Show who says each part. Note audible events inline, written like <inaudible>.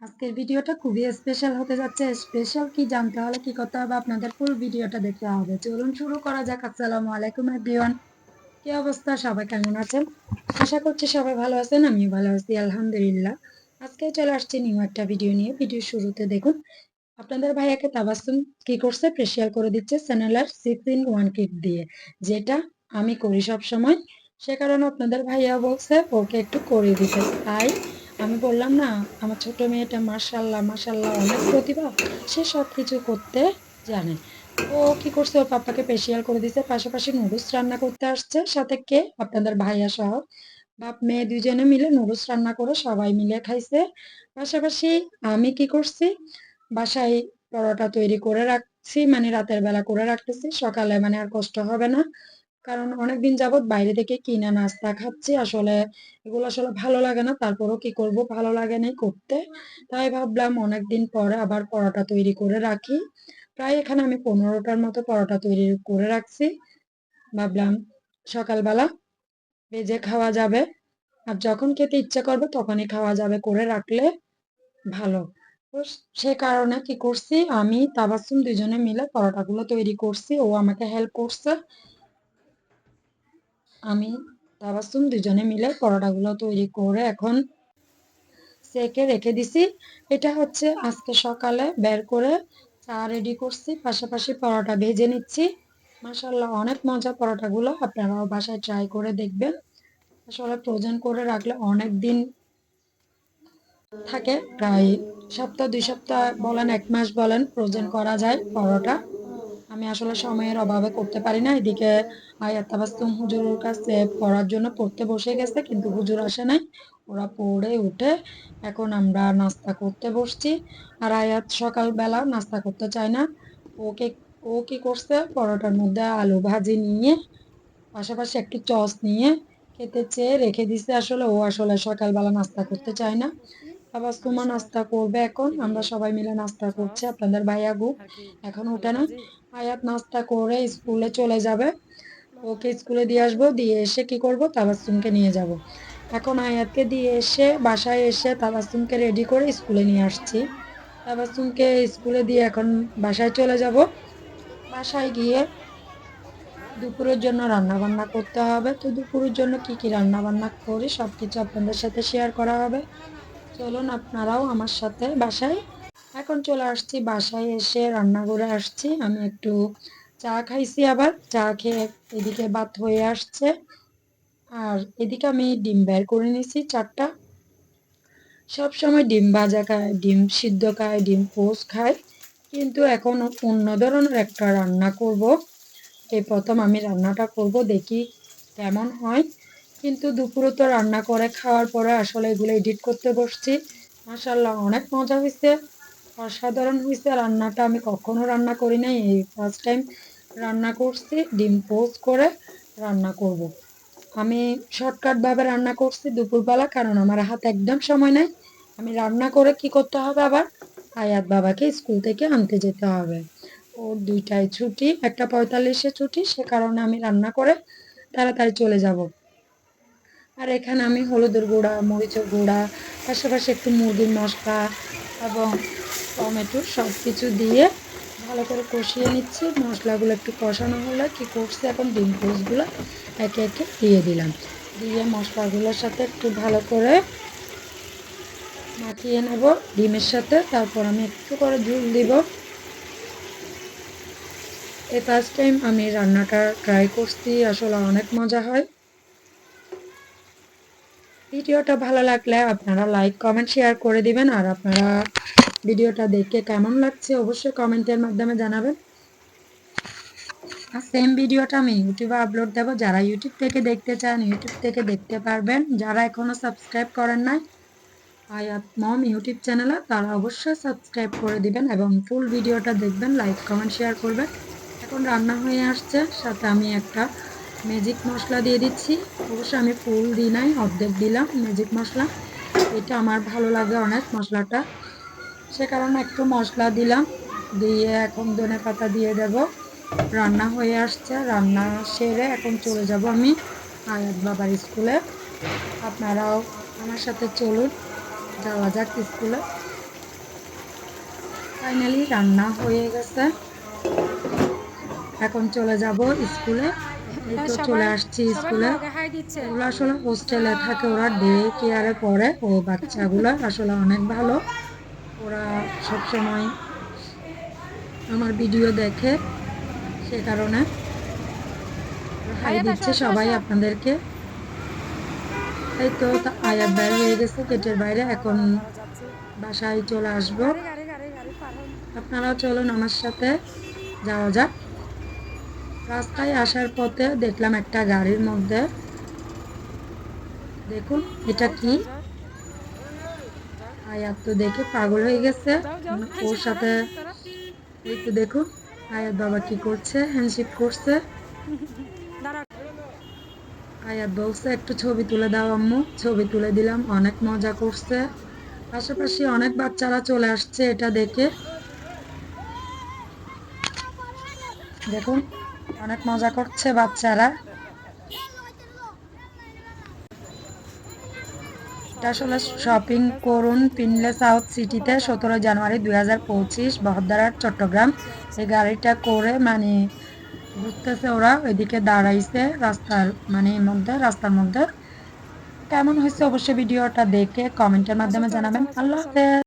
Speaker 1: আজকের ভিডিওটা খুবই স্পেশাল হতে যাচ্ছে। স্পেশাল কি জানতে হলে কি করতে হবে আপনাদের ফুল ভিডিওটা দেখতে হবে। চলুন শুরু করা যাক। আসসালামু আলাইকুম এভরিওয়ান কি অবস্থা? সবাই কেমন আছেন? আশা করছি সবাই ভালো আছেন, আমিও ভালো আছি, আলহামদুলিল্লাহ। আজকে চলে আসছি নিউ একটা ভিডিও নিয়ে। ভিডিও শুরুতে দেখুন, আপনাদের ভাইয়াকে তাবাসুম কি করছে? প্রেশিয়াল করে দিচ্ছে চ্যানেলের সিক্স ইন ওয়ান কিট দিয়ে। যেটা আমি করি সব সময় সে কারণে আপনাদের ভাইয়া বলছে, ওকে একটু করে দিতে। তাই আমি বললাম, না, আমার ছোট মেয়েটা মার্শাল্লাহ মার্শাল্লাহ অনেক প্রতিভা। সে সব কিছু করতে জানে। ও কি করছে? ওর পাপাকে পেশিয়াল করে দিছে, পাশাপাশি নুডলস রান্না করতে আসছে। সাথে কে? আপনাদের ভাইয়া সহ। বাপ, মেয়ে দুজনে মিলে নুডলস রান্না করে সবাই মিলে খাইছে। পাশাপাশি আমি কি করছি? বাসায় পরোটা তৈরি করে রাখছি মানে রাতের বেলা করে রাখতেছি। সকালে মানে আর কষ্ট হবে না। কারণ অনেকদিন যাবত বাইরে থেকে কিনা নাস্তা খাচ্ছি, আসলে এগুলো আসলে ভালো লাগে না, তারপরও কি করব? ভালো লাগে নাই করতে। তাই ভাবলাম অনেকদিন পরে আবার পরোটা তৈরি করে রাখি। প্রায় এখানে আমি পনেরোটার মতো পরোটা তৈরি করে রাখছি। ভাবলাম সকালবেলা ভেজে খাওয়া যাবে। আর যখন খেতে ইচ্ছা করবে তখনই খাওয়া যাবে করে রাখলে ভালো। তো সে কারণে কি করছি, আমি তাবাসুম দুজনে মিলে পরোটাগুলো তৈরি করছি, ও আমাকে হেল্প করছে। আমি, তাবাসুম দুজনে মিলে পরোটাগুলো তৈরি করে এখন সেকে রেখে দিছি। এটা হচ্ছে আজকে সকালে বের করে চা রেডি করছি, পাশাপাশি পরোটা ভেজে নিচ্ছি। মাসাল্লাহ অনেক মজা পরোটাগুলো আপনারাও বাসায় ট্রাই করে দেখবেন। আসলে ফ্রোজেন করে রাখলে অনেক দিন থাকে, প্রায় সপ্তাহ, দুই সপ্তাহ বলেন, এক মাস বলেন ফ্রোজেন করা যায় পরোটা। আমি আসলে সময়ের অভাবে করতে পারি না। এদিকে আয়াত তাবাস্তুম হুজুরের কাছে পড়ার জন্য পড়তে বসে গেছে, কিন্তু হুজুর আসে নাই। ওরা পড়ে উঠে এখন আমরা নাস্তা করতে বসছি। আর আয়াত সকালবেলা নাস্তা করতে চায় না। ওকে ও কি করছে? পরোটার মধ্যে আলু ভাজি নিয়ে, পাশাপাশি একটু চস নিয়ে খেতে চেয়ে রেখে দিছে। আসলে ও আসলে সকালবেলা নাস্তা করতে চায় না। আবার তোমার নাস্তা করবে এখন। আমরা সবাই মিলে নাস্তা করছি। আপনাদের ভাইয়া গু এখন উঠে না। আয়াত নাস্তা করে স্কুলে চলে যাবে। ওকে স্কুলে দিয়ে আসব, দিয়ে এসে কি করব? তাবাসুমকে নিয়ে যাব। এখন আয়াতকে দিয়ে এসে বাসায় এসে তাবাসুমকে রেডি করে স্কুলে নিয়ে আসছি। তাবাসুমকে স্কুলে দিয়ে এখন বাসায় চলে যাব। বাসায় গিয়ে দুপুরের জন্য রান্না বান্না করতে হবে। তো দুপুরের জন্য কি কি রান্না বান্না করি সব কিছু আপনাদের সাথে শেয়ার করা হবে। চলুন, আপনারাও আমার সাথে বাসায় এখন চলে আসছি বাসায় এসে, রান্না করে আসছি। আমি একটু চা খাইছি আবার। চা খেয়ে এদিকে ভাত হয়ে আসছে। আর এদিকে আমি ডিম বের করে নিয়েছি চারটা। সব সময় ডিম ভাজা খায় ডিম সিদ্ধ খায় ডিম পোস্ট খায় কিন্তু এখন অন্য ধরনের একটা রান্না করব। এই প্রথম আমি রান্নাটা করব, দেখি কেমন হয়। কিন্তু দুপুরে তো রান্না করে খাওয়ার পরে আসলে এগুলো এডিট করতে বসছি। মাসাল্লাহ অনেক মজা হয়েছে অসাধারণ হয়েছে রান্নাটা। আমি কখনো রান্না করি নাই, এই ফার্স্ট টাইম রান্না করছি, ডিম পোস্ট করে রান্না করব। আমি শর্টকাটভাবে রান্না করছি দুপুরবেলা, কারণ আমার হাতে একদম সময় নাই। আমি রান্না করে কি করতে হবে আবার? আয়াত বাবাকে স্কুল থেকে আনতে যেতে হবে। ওর দুইটাই ছুটি, একটা পঁয়তাল্লিশে ছুটি, সে কারণে আমি রান্না করে তাড়াতাড়ি চলে যাব। আর এখানে আমি হলুদের গুঁড়া, মরিচের গুঁড়া, পাশাপাশি একটু মুরগির মশলা এবং টমেটো সব কিছু দিয়ে ভালো করে কষিয়ে নিচ্ছি। মশলাগুলো একটু কষানো হলে, কি করছি এখন? ডিম পোস্টগুলো একে একে দিয়ে দিলাম। দিয়ে মশলাগুলোর সাথে একটু ভালো করে মাখিয়ে নেব ডিমের সাথে। তারপর আমি একটু করে ঝুল দিব। এই ফার্স্ট টাইম আমি রান্নাটা ট্রাই করছি, আসলে অনেক মজা হয়। ভিডিওটা ভালো লাগলে আপনারা লাইক কমেন্ট শেয়ার করে দিবেন। আর আপনারা ভিডিওটা দেখে কেমন লাগছে অবশ্যই কমেন্টের মাধ্যমে জানাবেন। আর সেম ভিডিওটা আমি ইউটিউবে আপলোড দেবো। যারা ইউটিউব থেকে দেখতে চান, ইউটিউব থেকে দেখতে পারবেন। যারা এখনও সাবস্ক্রাইব করেন নাই আয়াত মম ইউটিউব চ্যানেলে তারা অবশ্যই সাবস্ক্রাইব করে দিবেন এবং ফুল ভিডিওটা দেখবেন লাইক কমেন্ট শেয়ার করবেন। এখন রান্না হয়ে আসছে। সাথে আমি একটা ম্যাজিক মশলা দিয়ে দিচ্ছি। অবশ্যই আমি ফুল দিই নাই অর্ধেক দিলাম ম্যাজিক মশলা। এটা আমার ভালো লাগে অনেক মশলাটা। সে কারণে একটু মশলা দিলাম দিয়ে এখন ধনে পাতা দিয়ে দেব। রান্না হয়ে আসছে রান্না সেরে এখন চলে যাব আমি আয়াত বাবার স্কুলে। আপনারাও আমার সাথে চলুন যাওয়া যাক স্কুলে। ফাইনালি রান্না হয়ে গেছে। এখন চলে যাব স্কুলে। তো চলে আসছি স্কুলে। এগুলো আসলে হোস্টেলে থাকে ওরা ডে কেয়ারে পড়ে ও বাচ্চাগুলো আসলে অনেক ভালো। ওরা সবসময় আমার ভিডিও দেখে সে কারণে হাই দিচ্ছে সবাই আপনাদেরকে। এই তো আয়াত বাইরে হয়ে গেছে গেটের বাইরে। এখন বাসায় চলে আসব। আপনারাও চলুন আমার সাথে। যাওয়া যাক। রাস্তায় আসার পথে দেখলাম একটা গাড়ির মধ্যে। দেখুন এটা কি? আয়াত তো দেখে পাগল হয়ে গেছে। ওর সাথে তো দেখুন আয়াত বাবা কি করছে হ্যান্ডশেক করছে। <laughs> আয়াত বলছে একটু ছবি তুলে দাও আম্মু ছবি তুলে দিলাম অনেক মজা করছে। পাশাপাশি অনেক বাচ্চারা চলে আসছে এটা দেখে। দেখুন অনেক মজা করছে বাচ্চারা। আসলে শপিং করুন পিনলে সাউথ সিটিতে সতেরো জানুয়ারি দুই হাজার পঁচিশ বহদ্দারার চট্টগ্রাম। এই গাড়িটা করে মানে ঘুরতেছে ওরা, ওইদিকে দাঁড়াইছে রাস্তার মানে মধ্যে, রাস্তার মধ্যে। কেমন হয়েছে অবশ্যই ভিডিওটা দেখে কমেন্টের মাধ্যমে জানাবেন। আল্লাহ হাফেজ।